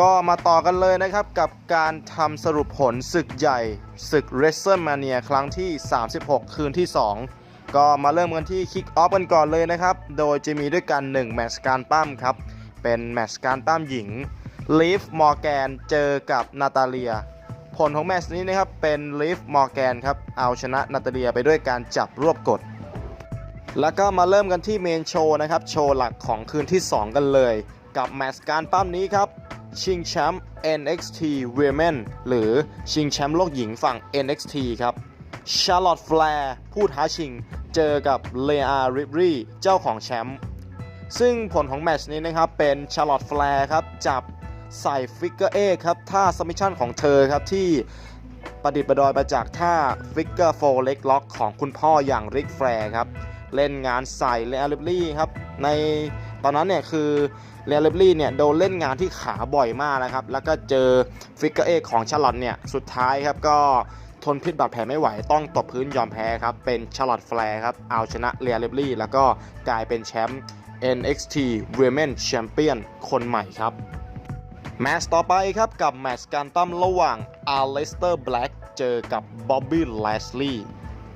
ก็มาต่อกันเลยนะครับกับการทำสรุปผลศึกใหญ่ ศึก w r e s t l e m a n i a ครั้งที่ 36 คืนที่ 2 ก็มาเริ่มกันที่คิกออฟกันก่อนเลยนะครับ โดยจะมีด้วยกัน 1 แมตช์การปั้มครับ เป็นแมตช์การปั้มหญิงลีฟมอร์แกนเจอกับนาตาเลีย ผลของแมตช์นี้นะครับเป็นลีฟมอร์แกนครับ เอาชนะนาตาเลียไปด้วยการจับรวบกด แล้วก็มาเริ่มกันที่เมนโชว์นะครับ โชว์หลักของคืนที่ 2 กันเลย กับแมตช์การปั้มนี้ครับ ชิงแชมป์ NXT Women หรือชิงแชมป์โลกหญิงฝั่ง NXT ครับ Charlotte Flair ผู้ท้าชิงเจอกับ Lea Ripley เจ้าของแชมป์ซึ่งผลของแมชนี้นะครับ เป็น Charlotte Flair ครับ จับใส่ฟิกเกอร์เอครับท่าสมิชชั่นของเธอครับที่ประดิษฐ์ประดอยมาจากท่าฟิกเกอร์โฟเล็กล็อกของคุณพ่ออย่างริกแฟร์ครับ เล่นงานใส่เลอาริบลี่ครับ ในตอนนั้นเนี่ยคือเลอาริบลี่เนี่ยโดนเล่นงานที่ขาบ่อยมากนะครับ แล้วก็เจอฟิกเกอร์เอของชาลอตเนี่ย สุดท้ายครับก็ทนพิษบาดแผลไม่ไหวต้องตบพื้นยอมแพ้ครับ เป็นชาลอตแฟร์ครับ เอาชนะเลอาริบลี่แล้วก็กลายเป็นแชมป์ NXT Women Champion คนใหม่ครับแมตช์ต่อไปครับกับแมตช์การตั้มระหว่าง a l e s t e r Black เจอกับ Bobby Lashley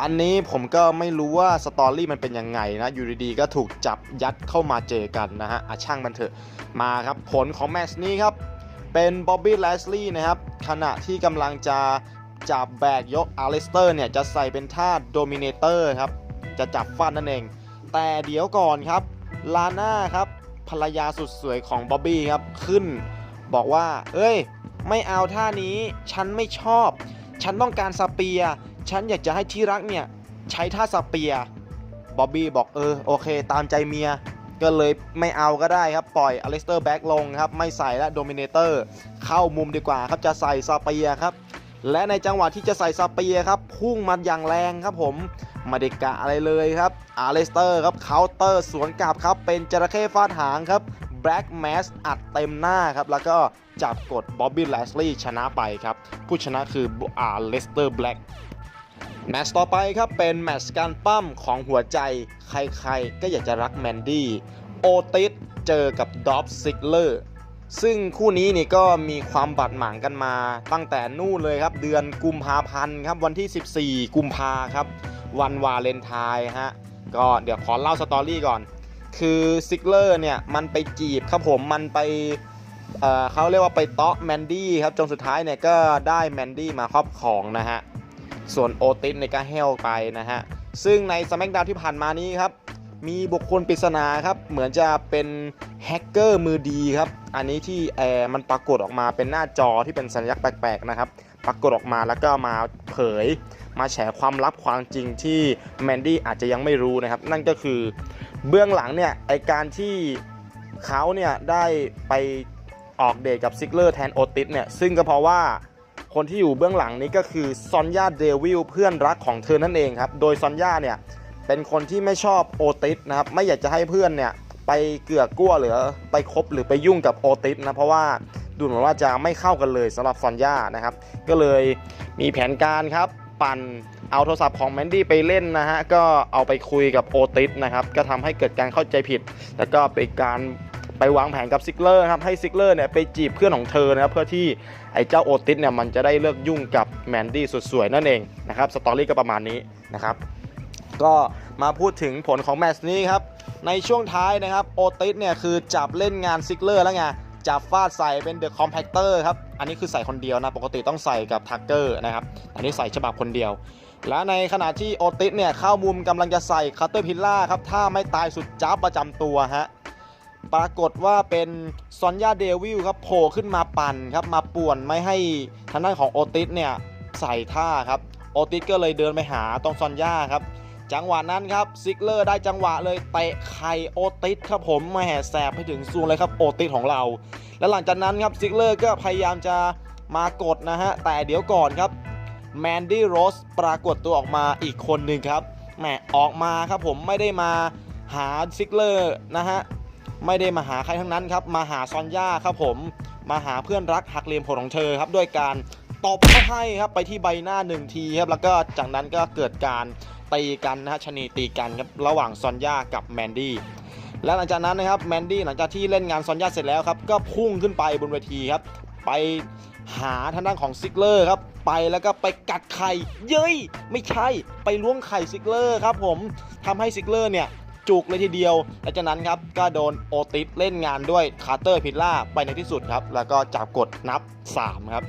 อันนี้ผมก็ไม่รู้ว่าสตอรี่มันเป็นยังไงนะ อยู่ดีๆก็ถูกจับยัดเข้ามาเจอกันนะฮะอะช่างมันเถอะ มาครับ ผลของแมช์นี้ครับ เป็น Bobby Lashley นะครับ ขณะที่กำลังจะจับแบกยก a l e s t e r เนี่ย จะใส่เป็นท่า Dominator ครับ จะจับฟันนั่นเอง แต่เดี๋ยวก่อนครับ ลาน่าครับ ภรรยาสุดสวยของบ๊อบบี้ครับ ขึ้น บอกว่า เอ้ย ไม่เอาท่านี้ ฉันไม่ชอบ ฉันต้องการสเปียร์ ฉันอยากจะให้ที่รักเนี่ยใช้ท่าสเปียบ๊อบบี้บอกเออโอเค ตามใจเมีย ก็เลยไม่เอาก็ได้ครับ ปล่อยอเล็กเตอร์แบ็กลงครับ ไม่ใส่และโดมิเนเตอร์เข้ามุมดีกว่าครับ จะใส่สเปียครับ และในจังหวะที่จะใส่สเปียครับ พุ่งมาอย่างแรงครับผมม่ได้กะอะไรเลยครับอาเลสเตอร์ครับเคาน์เตอร์สวนกลับครับเป็นจระเข้ฟาดหางครับแบล็กแมสอัดเต็มหน้าครับ แล้วก็จับกดบ๊อบบี้แลสลีย์ชนะไปครับ ผู้ชนะคืออาเลสเตอร์แบล็ก แมตช์ต่อไปครับเป็นแมตช์การปั้มของหัวใจ ใครๆ ก็อยากจะรักแมนดี้โอติสเจอกับดอฟซิกเลอร์ซึ่งคู่นี้นี่ก็มีความบาดหมางกันมาตั้งแต่นู่นเลยครับ เดือนกุมภาพันธ์ครับวันที่ 14 กุมภาครับ วันวาเลนไทน์ฮะก็เดี๋ยวขอเล่าสตอรี่ก่อน คือซิกเลอร์เนี่ยมันไปจีบครับผมมันไปเเขาเรียกว่าไปเตาะแมนดี้ครับจนสุดท้ายเนี่ยก็ได้แมนดี้มาครอบครองนะฮะ ส่วนโอติสเนี่ยก็เฮลไปนะฮะ ซึ่งในสมักดาวที่ผ่านมานี้ครับ มีบุคคลปริศนาครับ เหมือนจะเป็นแฮกเกอร์มือดีครับ อันนี้ที่แอร์มันปรากฏออกมาเป็นหน้าจอที่เป็นสัญลักษณ์แปลกๆนะครับ ปรากฏออกมาแล้วก็มาเผย มาแฉความลับความจริงที่แมนดี้อาจจะยังไม่รู้นะครับ นั่นก็คือเบื้องหลังเนี่ยไอการที่เขาเนี่ยได้ไปออกเดทกับซิกเลอร์แทนโอติสเนี่ย ซึ่งก็เพราะว่า คนที่อยู่เบื้องหลังนี้ก็คือซอนยาเดวิลเพื่อนรักของเธอนั่นเองครับ โดยซอนยาเนี่ยเป็นคนที่ไม่ชอบโอติสนะครับ ไม่อยากจะให้เพื่อนเนี่ยไปเกือกกลัวหรือไปคบหรือไปยุ่งกับโอติสนะ เพราะว่าดูเหมือนว่าจะไม่เข้ากันเลยสำหรับซอนยานะครับ ก็เลยมีแผนการครับปั่นเอาโทรศัพท์ของแมนดี้ไปเล่นนะฮะ ก็เอาไปคุยกับโอติสนะครับ ก็ทำให้เกิดการเข้าใจผิด แล้วก็เป็นการ ไปวางแผนกับซิกเลอร์ครับให้ซิกเลอร์เนี่ยไปจีบเพื่อนของเธอนะครับเพื่อที่ไอ้เจ้าโอติสเนี่ยมันจะได้เลิกยุ่งกับแมนดี้สุดสวยนั่นเองนะครับสตอรี่ก็ประมาณนี้นะครับก็มาพูดถึงผลของแมตช์นี้ครับในช่วงท้ายนะครับโอติสเนี่ยคือจับเล่นงานซิกเลอร์แล้วไงจับฟาดใส่เป็นเดอะคอมแพคเตอร์ครับอันนี้คือใส่คนเดียวนะปกติต้องใส่กับทักเกอร์นะครับอันนี้ใส่ฉบับคนเดียวและในขณะที่โอติสเนี่ยเข้ามุมกำลังจะใส่คัตเตอร์พิลล่าครับถ้าไม่ตายสุดจ้าบประจำตัวฮะ ปรากฏว่าเป็นซอนยาเดวิลครับโผล่ขึ้นมาปั่นครับมาป่วนไม่ให้ทางด้านของโอติสเนี่ยใส่ท่าครับโอติสก็เลยเดินไปหาตรงซอนยาครับจังหวะนั้นครับซิกเลอร์ได้จังหวะเลยเตะไข่โอติสครับผมมาแห่แสบไปถึงซูงเลยครับโอติสของเรา และหลังจากนั้นครับซิกเลอร์ก็พยายามจะมากดนะฮะแต่เดี๋ยวก่อนครับแมนดี้โรสปรากฏตัวออกมาอีกคนหนึ่งครับแหมออกมาครับผมไม่ได้มาหาซิกเลอร์นะฮะ ไม่ได้มาหาใครทั้งนั้นครับ มาหาซอนย่าครับผม มาหาเพื่อนรักหักเหลี่ยมโหดของเธอครับด้วยการตบเข้าให้ครับไปที่ใบหน้าหนึ่งทีครับแล้วก็จากนั้นก็เกิดการตีกันนะฮะชนีตีกันครับระหว่างซอนย่ากับแมนดี้และหลังจากนั้นนะครับแมนดี้หลังจากที่เล่นงานซอนย่าเสร็จแล้วครับก็พุ่งขึ้นไปบนเวทีครับ ไปหาทางด้านของซิกเลอร์ครับไปแล้วก็ไปกัดไข่เย้ย ไม่ใช่ไปล้วงไข่ซิกเลอร์ครับผมทำให้ซิกเลอร์เนี่ย จุกเลยทีเดียวหลังจากนั้นครับก็โดนโอติสเล่นงานด้วยคาร์เตอร์พิลล่าไปในที่สุดครับ แล้วก็จับกดนับ 3 ครับ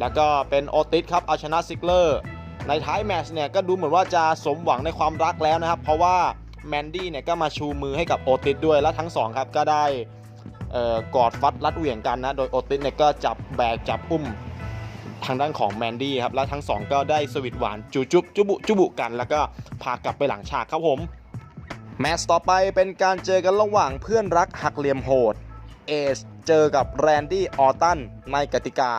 แล้วก็เป็นโอติสครับเอาชนะซิกเลอร์ในท้ายแมตช์เนี่ยก็ดูเหมือนว่าจะสมหวังในความรักแล้วนะครับ เพราะว่าแมนดี้เนี่ยก็มาชูมือให้กับโอติสด้วยและทั้งสองครับก็ได้กอดฟัดรัดเหวี่ยงกันนะ โดยโอติสเนี่ยก็จับแบกจับอุ้มทางด้านของแมนดี้ครับ และทั้งสองก็ได้สวิตหวานจูจุบจุบุจุบุกัน แล้วก็พากลับไปหลังฉากครับผม แมตช์ต่อไปเป็นการเจอกันระหว่างเพื่อนรักหักเหลี่ยมโหด เอชเจอกับแรนดี้ออตันในกติกา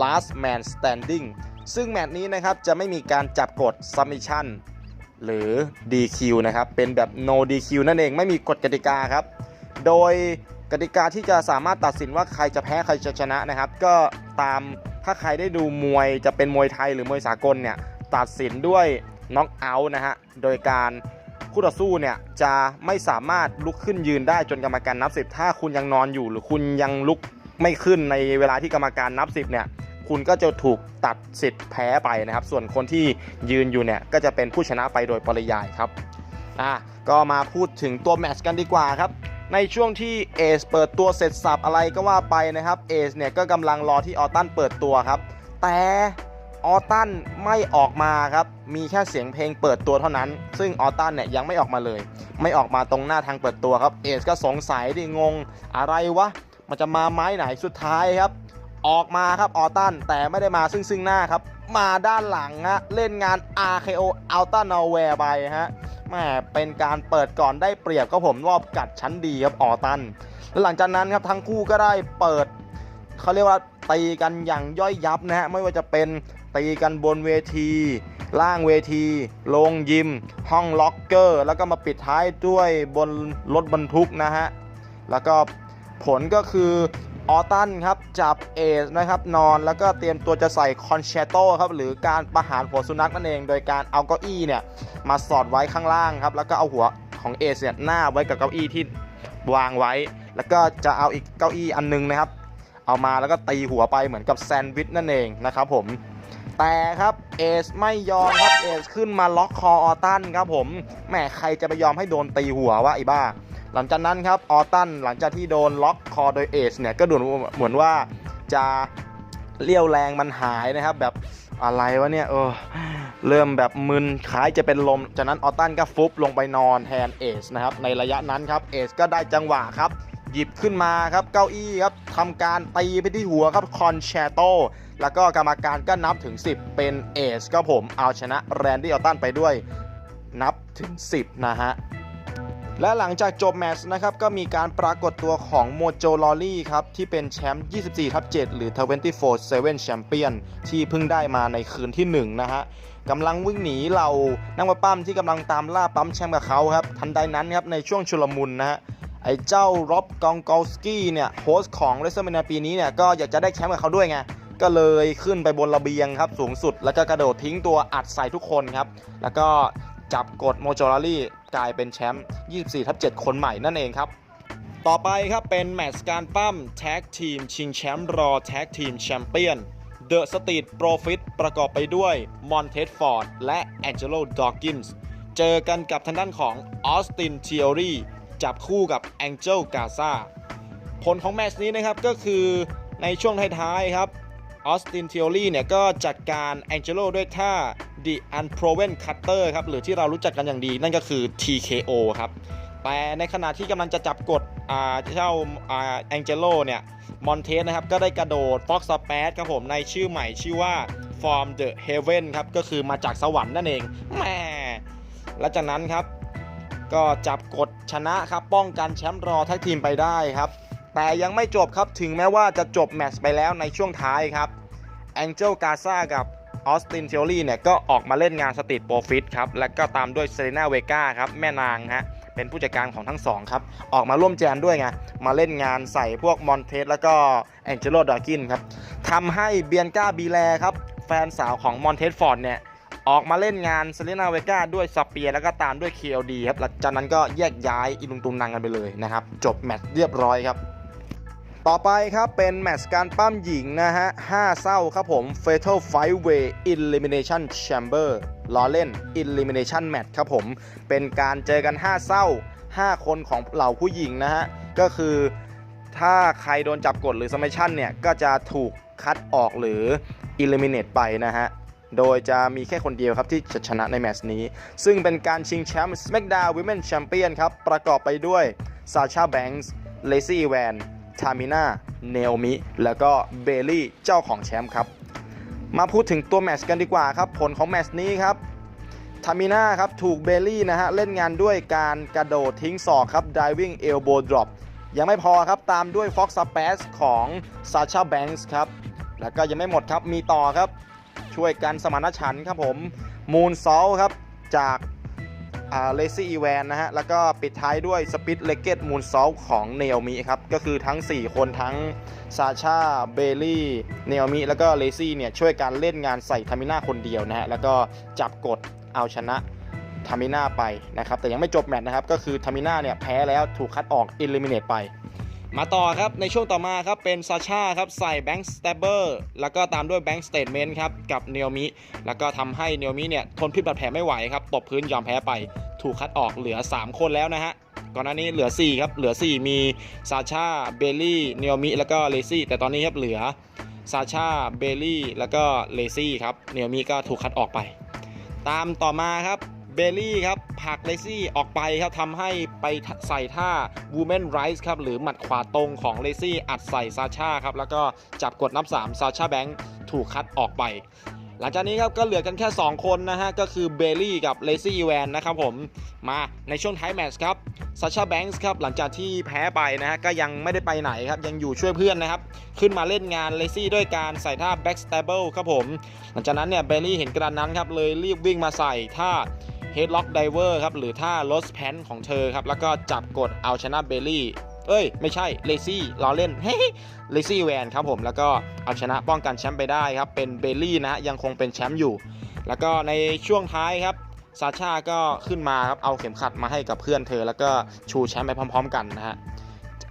last man standing ซึ่งแมตช์นี้นะครับจะไม่มีการจับกด submission หรือ DQ นะครับ เป็นแบบ no DQ นั่นเองไม่มีกฎกติกาครับ โดยกติกาที่จะสามารถตัดสินว่าใครจะแพ้ใครจะชนะนะครับ ก็ตามถ้าใครได้ดูมวยจะเป็นมวยไทยหรือมวยสากลเนี่ย ตัดสินด้วยน็อกเอาท์นะฮะ โดยการ คู่ต่อสู้เนี่ยจะไม่สามารถลุกขึ้นยืนได้จนกรรมการนับสิบถ้าคุณยังนอนอยู่หรือคุณยังลุกไม่ขึ้นในเวลาที่กรรมการนับสิบเนี่ยคุณก็จะถูกตัดสิทธิ์แพ้ไปนะครับ ส่วนคนที่ยืนอยู่เนี่ยก็จะเป็นผู้ชนะไปโดยปริยายครับอะก็มาพูดถึงตัวแมตช์กันดีกว่าครับในช่วงที่เอสเปิดตัวเสร็จสับอะไรก็ว่าไปนะครับเอสเนี่ยก็กำลังรอที่ออตันเปิดตัวครับ แต่ ออตันไม่ออกมาครับ มีแค่เสียงเพลงเปิดตัวเท่านั้น ซึ่งออตันเนี่ยยังไม่ออกมาเลย ไม่ออกมาตรงหน้าทางเปิดตัวครับ เอสก็สงสัยดิงง อะไรวะ มันจะมาไม้ไหนสุดท้ายครับ ออกมาครับออตันแต่ไม่ได้มาซึ่งซึ่งหน้าครับ มาด้านหลังฮะเล่นงาน RKO Ultra Nowhere ไปฮะแหมเป็นการเปิดก่อนได้เปรียบก็ผมรอบกัดชั้นดีครับออตันแล้วหลังจากนั้นครับทั้งคู่ก็ได้เปิดเขาเรียกว่าตีกันอย่างย่อยยับนะฮะไม่ว่าจะเป็น ตีกันบนเวที ล่างเวที โรงยิม ห้องล็อกเกอร์ แล้วก็มาปิดท้ายด้วยบนรถบรรทุกนะฮะ แล้วก็ผลก็คือออตันครับจับเอสนะครับนอนแล้วก็เตรียมตัวจะใส่คอนแชตโตครับหรือการประหารหัวสุนัขนั่นเอง โดยการเอาเก้าอี้เนี่ยมาสอดไว้ข้างล่างครับแล้วก็เอาหัวของเอสเนี่ยหน้าไว้กับเก้าอี้ที่วางไว้ แล้วก็จะเอาอีกเก้าอี้อันนึงนะครับ เอามาแล้วก็ตีหัวไปเหมือนกับแซนด์วิชนั่นเองนะครับผม แต่ครับเอสไม่ยอมครับเอสขึ้นมาล็อกคอออตันครับผมแหมใครจะไปยอมให้โดนตีหัววะไอ้บ้า หลังจากนั้นครับออตันหลังจากที่โดนล็อกคอโดยเอสเนี่ยก็ดูเหมือนว่าจะเลี้ยวแรงมันหายนะครับ แบบอะไรวะเนี่ยเออเริ่มแบบมึนคล้ายจะเป็นลม จากนั้นออตันก็ฟุบลงไปนอนแทนเอสนะครับในระยะนั้นครับเอสก็ได้จังหวะครับ หยิบขึ้นมาครับเก้าอี้ครับทำการตีไปที่หัวครับคอนแชตโตแล้วก็กรรมการก็นับถึง 10 เป็นเอสก็ผมเอาชนะแรนดี้ออตันไปด้วยนับถึง 10 นะฮะ และหลังจากจบแมตช์นะครับ ก็มีการปรากฏตัวของโมโจลอรี่ครับ ที่เป็นแชมป์ 24 ทับ 7 หรือ 24-7แชมเปี้ยนที่เพิ่งได้มาในคืนที่ 1 นะฮะกำลังวิ่งหนีเรานักมวยปั้มที่กำลังตามล่าปั๊มแชมป์กับเขาครับ ทันใดนั้นครับ ในช่วงชุลมุนนะฮะ ไอ้เจ้าร็อบกองกอลสกี้เนี่ยโฮสของเรสเซอร์เมนียปีนี้เนี่ยก็อยากจะได้แชมป์กับเขาด้วยไงก็เลยขึ้นไปบนระเบียงครับสูงสุด แล้วก็กระโดดทิ้งตัวอัดใส่ทุกคนครับ แล้วก็จับกดโมโจลารี่กลายเป็นแชมป์24ทับ7คนใหม่นั่นเองครับ ต่อไปครับเป็นแมตช์การปั้มแท็กทีมชิงแชมป์รอแท็กทีมแชมเปี้ยนเดอะสต e ี t โปรฟิตประกอบไปด้วยมอนเทสฟอร์ดและแองเจโลดอ g กินส์เจอกันกับทางด้านของออสตินเทียรี จับคู่กับแองเจลกาซาผลของแมตช์นี้นะครับก็คือในช่วงท้ายๆครับออสตินเทียรีเนี่ยก็จัดการแองเจโลด้วยท่า The Unproven Cutter ครับหรือที่เรารู้จักกันอย่างดีนั่นก็คือ TKO ครับ แต่ในขณะที่กำลังจะจับกดเจ้าแองเจโลเนี่ยมอนเทสนะครับก็ได้กระโดด Fox s p a d ครับผมในชื่อใหม่ชื่อว่า From the Heaven ครับก็คือมาจากสวรรค์นั่นเองแหม่และจากนั้นครับ ก็จับกดชนะครับป้องกันแชมป์รอท็กทีมไปได้ครับ แต่ยังไม่จบครับถึงแม้ว่าจะจบแมตช์ไปแล้วในช่วงท้ายครับแองเจลกาซากับออสตินเทอรี่เนี่ยก็ออกมาเล่นงานสตรีทโปรฟิตครับ และก็ตามด้วยเซเรนาเวกาครับ แม่นางฮะ เป็นผู้จัดการของทั้งสองครับ ออกมาร่วมแจมด้วยไง มาเล่นงานใส่พวกมอนเทสแล้วก็แองเจโลดอกินครับทำให้เบียนกาบีแลครับ แฟนสาวของมอนเทสฟอร์ดเนี่ย ออกมาเล่นงานเซเลนาเวกาด้วยสเปียร์แล้วก็ตามด้วย KLD ครับหลังจากนั้นก็แยกย้ายอิลุงตุงนังกันไปเลยนะครับ จบแมตช์เรียบร้อยครับ ต่อไปครับเป็นแมตช์การปั้มหญิงนะฮะ5เศร้าครับผม Fatal Five Way Elimination Chamber ล้อเล่น Elimination Match ครับผม เป็นการเจอกัน 5 เศร้า 5 คนของเหล่าผู้หญิงนะฮะ ก็คือถ้าใครโดนจับกดหรือ Submission เนี่ย ก็จะถูกคัดออกหรือ Eliminate ไปนะฮะ โดยจะมีแค่คนเดียวครับที่จะชนะในแมตช์นี้ ซึ่งเป็นการชิงแชมป์ SmackDown Women Champion ครับ ประกอบไปด้วยซาชาแบงส์เลซี่แวนทามิน่าเนโอมิแล้วก็เบลลี่เจ้าของแชมป์ครับ มาพูดถึงตัวแมตช์กันดีกว่าครับ ผลของแมตช์นี้ครับทามิน่าครับถูกเบลลี่นะฮะเล่นงานด้วยการกระโดดทิ้งศอกครับ diving elbow drop ยังไม่พอครับ ตามด้วย Fox s p a z ของซาชาแบงส์ครับ แล้วก็ยังไม่หมดครับ มีต่อครับ ช่วยกันสมานฉันครับผมมูนซอลครับจากเลซี่อีแวนนะฮะ แล้วก็ปิดท้ายด้วยสปิ t เลเกตมูนซอลของเนโอมิครับ ก็คือทั้ง 4 คนทั้งซาชาเบลลี่เนโอมิแล้วก็เลซี่เนี่ย ช่วยกันเล่นงานใส่ทามิน่าคนเดียวนะฮะ แล้วก็จับกดเอาชนะทามิน่าไปนะครับ แต่ยังไม่จบแมตช์นะครับ ก็คือทามิน่าเนี่ย แพ้แล้วถูกคัดออกอิลิมิเนตไป มาต่อครับในช่วงต่อมาครับเป็นซาชาครับใส่แบงค์สเตเบอร์แล้วก็ตามด้วยแบงค์สเต t เมนต์ครับกับเน o มิแล้วก็ทำให้เน o มิเนี่ยทนพิษบาดแผลไม่ไหวครับตบพื้นยอมแพ้ไป ถูกคัดออกเหลือ 3 คนแล้วนะฮะก่อนหน้านี้เหลือ 4 ครับ เหลือ 4 มีซาชาเบลลี่เน o มิแล้วก็เลซี่แต่ตอนนี้ครับเหลือซาชาเบลลี่แล้วก็เลซี่ครับเน o มิก็ถูกคัดออกไป ตามต่อมาครับ เบลลี่ครับผักเลซี่ออกไปครับทำให้ไปใส่ท่า Women Rise ครับหรือหมัดขวาตรงของเลซี่อัดใส่ซาชาครับแล้วก็จับกดนับ3ซาชาแบงค์ถูกคัดออกไปหลังจากนี้ครับก็เหลือกันแค่ 2 คนนะฮะ ก็คือเบลลี่กับเลซี่แวนนะครับผมมาในช่วงท้ายแมตช์ครับซาชาแบงค์ครับหลังจากที่แพ้ไปนะฮะ ก็ยังไม่ได้ไปไหนครับ ยังอยู่ช่วยเพื่อนนะครับ ขึ้นมาเล่นงานเลซี่ด้วยการใส่ท่า backstabble ครับผม หลังจากนั้นเนี่ยเบลลี่เห็นกระนั้นครับ เลยรีบวิ่งมาใส่ท่า Headlock Diver ครับหรือท่า Lost Pant ของเธอครับแล้วก็จับกดเอาชนะเบลลี่เอ้ย ไม่ใช่เลซี่ล้อเล่นเฮ้เลซี่แวนครับผมแล้วก็เอาชนะป้องกันแชมป์ไปได้ครับ เป็นเบลลี่นะฮะยังคงเป็นแชมป์อยู่ แล้วก็ในช่วงท้ายครับซาชาก็ขึ้นมาครับเอาเข็มขัดมาให้กับเพื่อนเธอ แล้วก็ชูแชมป์ไปพร้อม ๆ กันนะฮะ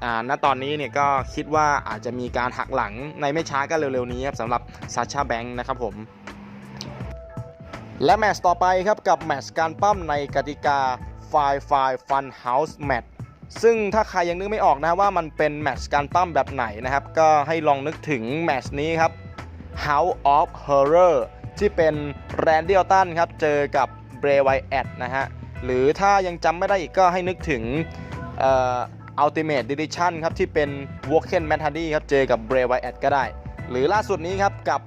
อ่าณตอนนี้เนี่ยก็คิดว่าอาจจะมีการหักหลังในไม่ช้าก็เร็วๆนี้ครับสำหรับซาชาแบงค์นะครับผม และแมตช์ต่อไปครับกับแมตช์การปั้มในกติกา f i f i Fun House Match ซึ่งถ้าใครยังนึกไม่ออกนะว่ามันเป็นแมตช์การปั้มแบบไหนนะครับ ก็ให้ลองนึกถึงแมตช์นี้ครับ House of Horror ที่เป็นแรนดี้อ r ตันครับ เจอกับเบรไวแอดนะฮะ หรือถ้ายังจำไม่ได้อีกก็ให้นึกถึงเอ่อ Ultimate Edition ครับ ที่เป็น w o k e n m a t a d y ครับ เจอกับเบรไวแอดก็ได้ หรือล่าสุดนี้ครับกับ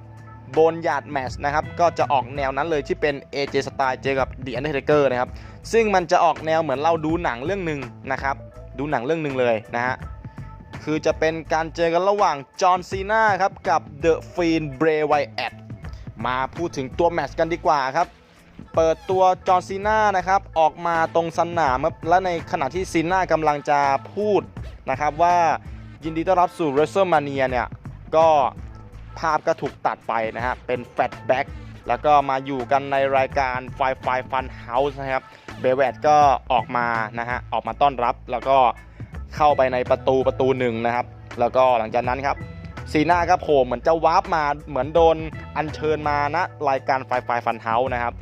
โบนยาดแมชนะครับก็จะออกแนวนั้นเลยที่เป็น AJ Style เจอกับ The Undertaker นะครับซึ่งมันจะออกแนวเหมือนเราดูหนังเรื่องหนึ่งนะครับดูหนังเรื่องหนึ่งเลยนะฮะคือจะเป็นการเจอกันระหว่างจอห์นซีนาครับกับ The Fiend Bray Wyatt มาพูดถึงตัวแมตช์กันดีกว่าครับเปิดตัวจอห์นซีนานะครับออกมาตรงสนามครับและในขณะที่ซีนากำลังจะพูดนะครับว่ายินดีต้อนรับสู่ WrestleMania เนี่ยก็ ภาพก็ถูกตัดไปนะฮะเป็นแฟลชแบ็กแล้วก็มาอยู่กันในรายการ f i f i Fun House นะครับเบเวตก็ออกมานะฮะออกมาต้อนรับแล้วก็เข้าไปในประตูประตูหนึ่งนะครับ แล้วก็หลังจากนั้นครับซีน่าก็โผล่เหมือนจะวาร์ปมาเหมือนโดนอัญเชิญมานะรายการ f i f i Fun House นะครับ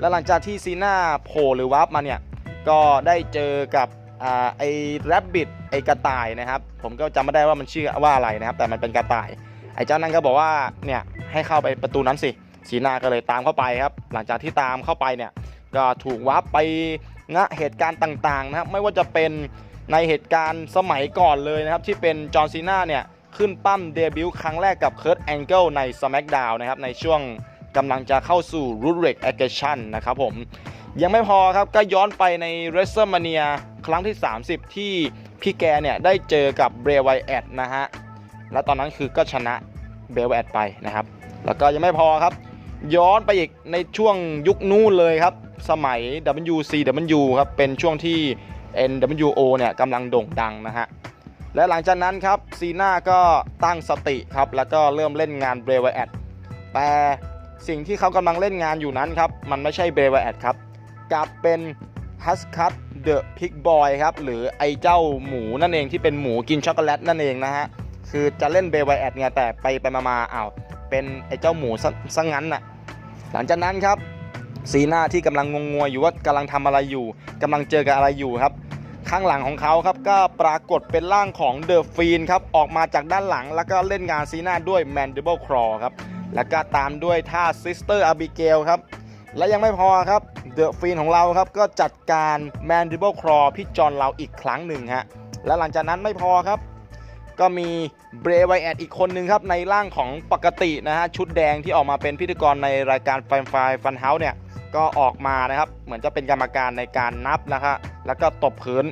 แล้วหลังจากที่ซีน่าโผล่หรือวาร์ปมาเนี่ยก็ได้เจอกับอไอ้แรบบิทไอ้กระต่ายนะครับ ผมก็จำไม่ได้ว่ามันชื่อว่าอะไรนะครับ แต่มันเป็นกระต่าย ไอ้เจ้านั่นก็บอกว่าเนี่ยให้เข้าไปประตูนั้นสิสีนาก็เลยตามเข้าไปครับ หลังจากที่ตามเข้าไปเนี่ยก็ถูกวับไปณเหตุการณ์ต่างๆนะครับไม่ว่าจะเป็นในเหตุการณ์สมัยก่อนเลยนะครับ ที่เป็นจอห์นซีนาเนี่ยขึ้นปั้มเดบิวต์ครั้งแรกกับเคิร์ a แองเกิลใน SmackDown นะครับในช่วงกำลังจะเข้าสู่ r u d r e c Aggression นะครับผมยังไม่พอครับก็ย้อนไปใน WrestleMania ครั้งที่ 30 ที่พี่แกเนี่ยได้เจอกับเบรไวแอดนะฮะ และตอนนั้นคือก็ชนะเบลแอดไปนะครับ แล้วก็ยังไม่พอครับ ย้อนไปอีกในช่วงยุคนู้นเลยครับ สมัย WCW ครับ เป็นช่วงที่ NWO เนี่ยกำลังโด่งดังนะฮะ และหลังจากนั้นครับซีน่าก็ตั้งสติครับ แล้วก็เริ่มเล่นงานเบรไวแอดแต่สิ่งที่เขากำลังเล่นงานอยู่นั้นครับ มันไม่ใช่เบรวแอดครับกลับเป็นฮัสคัตเดอะพิกบอยครับ หรือไอเจ้าหมูนั่นเองที่เป็นหมูกินช็อกโกแลตนั่นเองนะฮะ คือจะเล่นเบรวแอดไงแต่ไปไปมามาอ้าวเป็นไอ้เจ้าหมูซะงั้นน่ะหลังจากนั้นครับซีน่าที่กำลังงงงวยอยู่ว่ากำลังทำอะไรอยู่กำลังเจอกับอะไรอยู่ครับ ข้างหลังของเขาครับก็ปรากฏเป็นร่างของเดอะฟีนครับออกมาจากด้านหลังแล้วก็เล่นงานซีน่าด้วย Mandible Claw ครับแล้วก็ตามด้วยท่า Sister Abigail ครับและยังไม่พอครับเดอะฟีนของเราครับก็จัดการ Mandible Claw พี่จอนเราอีกครั้งหนึ่งฮะและหลังจากนั้นไม่พอครับ ก็มีเบรไวแอดอีกคนหนึ่งครับ ในร่างของปกตินะฮะ ชุดแดงที่ออกมาเป็นพิธีกรในรายการแฟไฟฟันเฮาส์เนี่ย ก็ออกมานะครับ เหมือนจะเป็นกรรมการในการนับนะครับแล้วก็ตบพื้น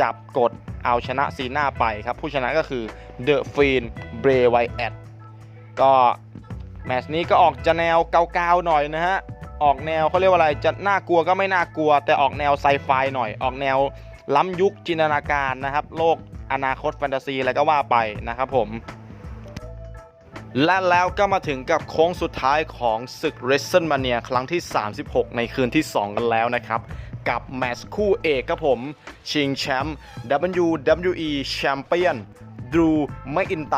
จับกดเอาชนะซีน่าไปครับ ผู้ชนะก็คือเดอะฟีนเบรไวแอดก็แมตช์นี้ก็ออกจะแนวเกาๆหน่อยนะฮะ ออกแนวเขาเรียกว่าอะไร จะน่ากลัวก็ไม่น่ากลัว แต่ออกแนวไซไฟหน่อย ออกแนวล้ำยุคจินตนาการนะครับ โลก อนาคตแฟนตาซีอะไรก็ว่าไปนะครับผม และแล้วก็มาถึงกับโค้งสุดท้ายของศึก w r e s t l m a n i a ครั้งที่ 36 ในคืนที่ 2 กันแล้วนะครับ กับแมตช์คู่เอกครับผม ชิงแชมป์ WWE Champion ดรูแมกินไต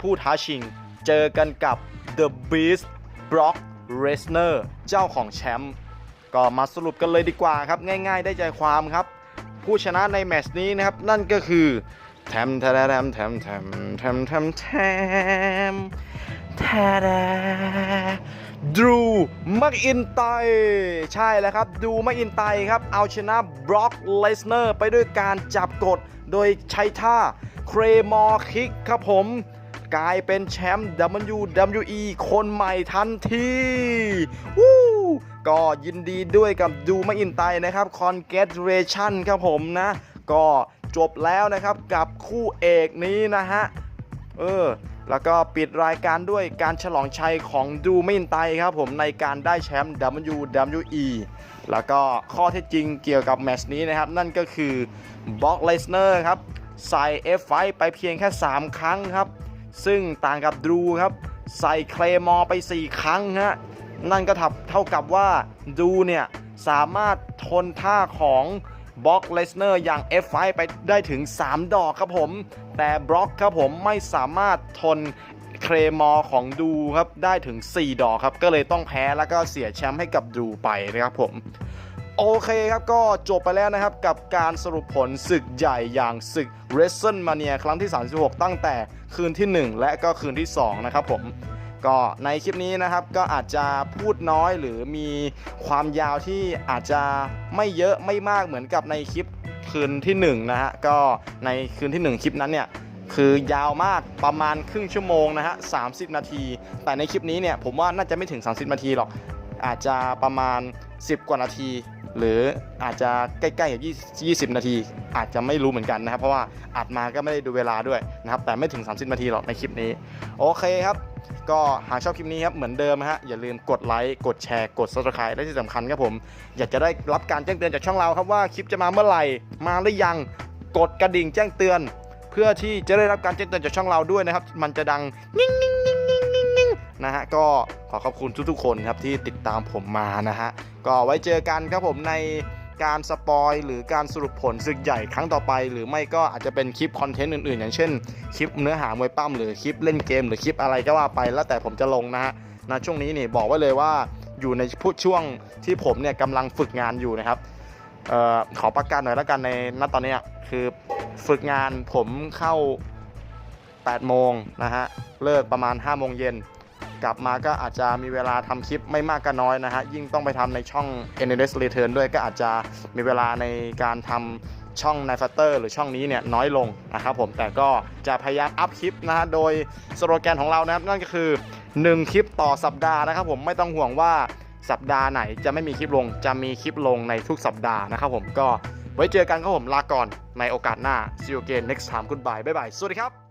ผู้ท้าชิง เจอกันกับ The Beast Brock Lesnar เจ้าของแชมป์ก็มาสรุปกันเลยดีกว่าครับ ง่ายๆได้ใจความครับ ผู้ชนะในแมตช์นี้นะครับ นั่นก็คือ แทมแทมแทมแทมแทมแทมแทมแทมแทดดรูมักอินไตใช่แล้วครับดูมักอินไตครับ เอาชนะบล็อกเลสเนอร์ไปด้วยการจับกดโดยใช้ท่าเครมอร์คิกครับผม กลายเป็นแชมป์ WWE คนใหม่ทันทีวู้ก็ยินดีด้วยกับดูมาอินไตนะครับ Congratulation ครับผมนะ ก็ จบแล้วนะครับกับคู่เอกนี้นะฮะ เออ แล้วก็ปิดรายการด้วยการฉลองชัยของดูมินไตครับผมในการได้แชมป์ WWE แล้วก็ข้อเท็จจริงเกี่ยวกับแมชนี้นะครับ นั่นก็คือบล็อกเลสเนอร์ครับ ใส่ F5 ไปเพียงแค่ 3 ครั้งครับ ซึ่งต่างกับดูครับ ใส่เคลมอไป 4 ครั้งฮะนั่นก็เท่ากับว่าดูเนี่ย สามารถทนท่าของ บล็อกเลสเนอร์อย่าง F5 ไปได้ถึง 3 ดอกครับผม แต่บล็อกครับผมไม่สามารถทนเคลมอรของดูครับได้ถึง 4 ดอกครับ ก็เลยต้องแพ้แล้วก็เสียแชมป์ให้กับดูไปนะครับผมโอเคครับก็จบไปแล้วนะครับ กับการสรุปผลศึกใหญ่อย่างศึก w r e s t l m a n i a ครั้งที่ 36 ตั้งแต่คืนที่ 1 และก็คืนที่ 2 นะครับผม ก็ในคลิปนี้นะครับก็อาจจะพูดน้อยหรือมีความยาวที่อาจจะไม่เยอะไม่มากเหมือนกับในคลิปคืนที่1นะฮะก็ในคืนที่ 1 คลิปนั้นเนี่ยคือยาวมากประมาณครึ่งชั่วโมงนะฮะ30 นาที แต่ในคลิปนี้เนี่ยผมว่าน่าจะไม่ถึง 30 นาทีหรอกอาจจะประมาณ 10 กว่านาที หรืออาจจะใกล้ๆกับ20 20 นาที อาจจะไม่รู้เหมือนกันนะครับ เพราะว่าอัดมาก็ไม่ได้ดูเวลาด้วยนะครับ แต่ไม่ถึง 30 นาทีหรอกในคลิปนี้ โอเคครับ ก็หากชอบคลิปนี้ครับเหมือนเดิมฮะอย่าลืมกดไลค์กดแชร์กด subscribe และที่สำคัญครับผม อยากจะได้รับการแจ้งเตือนจากช่องเราครับว่าคลิปจะมาเมื่อไหร่มาหรือยังกดกระดิ่งแจ้งเตือน เพื่อที่จะได้รับการแจ้งเตือนจากช่องเราด้วยนะครับ มันจะดังนิ่ง นะฮะก็ขอขอบคุณทุกๆคนครับที่ติดตามผมมานะฮะก็ไว้เจอกันครับผมในการสปอยหรือการสรุปผลศึกใหญ่ครั้งต่อไป หรือไม่ก็อาจจะเป็นคลิปคอนเทนต์อื่นๆ อย่างเช่น คลิปเนื้อหามวยปั้มหรือคลิปเล่นเกม หรือคลิปอะไรก็ว่าไปแล้วแต่ผมจะลงนะฮะนะช่วงนี้นี่บอกไว้เลยว่าอยู่ในพูดช่วงที่ผมเนี่ยกำลังฝึกงานอยู่นะครับออขอประกาศหน่อยแล้วกันในณตอนนี้คือฝึกงานผมเข้า 8 โมงนะฮะเลิกประมาณ 5 โมงเย็น กลับมาก็อาจจะมีเวลาทำคลิปไม่มากก็น้อยนะฮะ ยิ่งต้องไปทำในช่อง n l s Return ด้วยก็อาจจะมีเวลาในการทำช่อง n i f a t e r หรือช่องนี้เนี่ยน้อยลงนะครับผมแต่ก็จะพยายามอัพคลิปนะฮะโดยสโลแกนของเรานะครับนั่นก็คือ 1 คลิปต่อสัปดาห์นะครับผมไม่ต้องห่วงว่าสัปดาห์ไหนจะไม่มีคลิปลง จะมีคลิปลงในทุกสัปดาห์นะครับผมก็ไว้เจอกันครับผมลาก่อนในโอกาสหน้า see you again next time goodbye บ๊ายบายสวัสดีครับ